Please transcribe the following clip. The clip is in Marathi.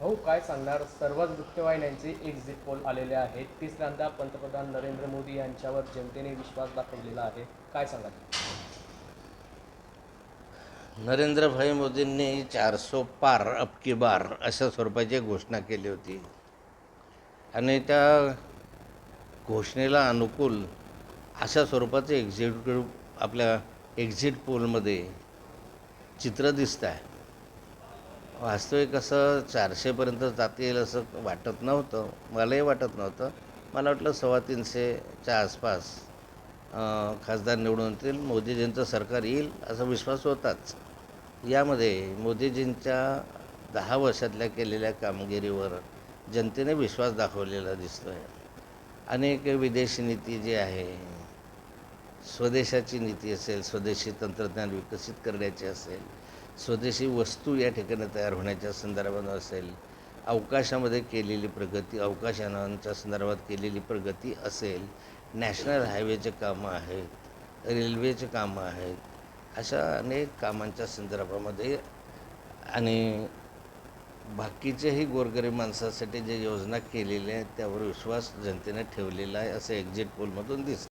भाऊ काय सांगणार? सर्वच वृत्तवाहिन्यांचे एक्झिट पोल आलेले आहेत. तिसऱ्यांदा पंतप्रधान नरेंद्र मोदी यांच्यावर जनतेने विश्वास दाखवलेला आहे. काय सांगाल? नरेंद्रभाई मोदींनी चारसो पार अबकी बार अशा स्वरूपाची घोषणा केली होती. आणि त्या घोषणेला अनुकूल अशा स्वरूपाचं एक्झिक्युटिव्ह आपल्या एक्झिट पोलमध्ये चित्र दिसतं आहे वास्तविक असं चारशेपर्यंत जातील असं वाटत नव्हतं. मलाही वाटत नव्हतं. मला वाटलं सव्वा तीनशेच्या आसपास खासदार निवडून येतील. मोदीजींचं सरकार येईल असा विश्वास होताच. यामध्ये मोदीजींच्या दहा वर्षातल्या केलेल्या कामगिरीवर जनतेने विश्वास दाखवलेला दिसतो आहे अनेक विदेशी नीती जी आहे स्वदेशाची नीती असेल स्वदेशी तंत्रज्ञान विकसित करण्याची असेल स्वदेशी वस्तू या ठिकाणी तयार होण्याच्या संदर्भात असेल अवकाशामध्ये केलेली प्रगती अवकाशयानांच्या संदर्भात केलेली प्रगती असेल नॅशनल हायवेचे कामं आहेत रेल्वेचे कामं आहेत अशा अनेक कामांच्या संदर्भामध्ये आणि बाकीच्याही गोरगरीब माणसासाठी जे योजना केलेल्या आहेत त्यावर विश्वास जनतेने ठेवलेला आहे असं एक्झिट पोलमधून दिसतं.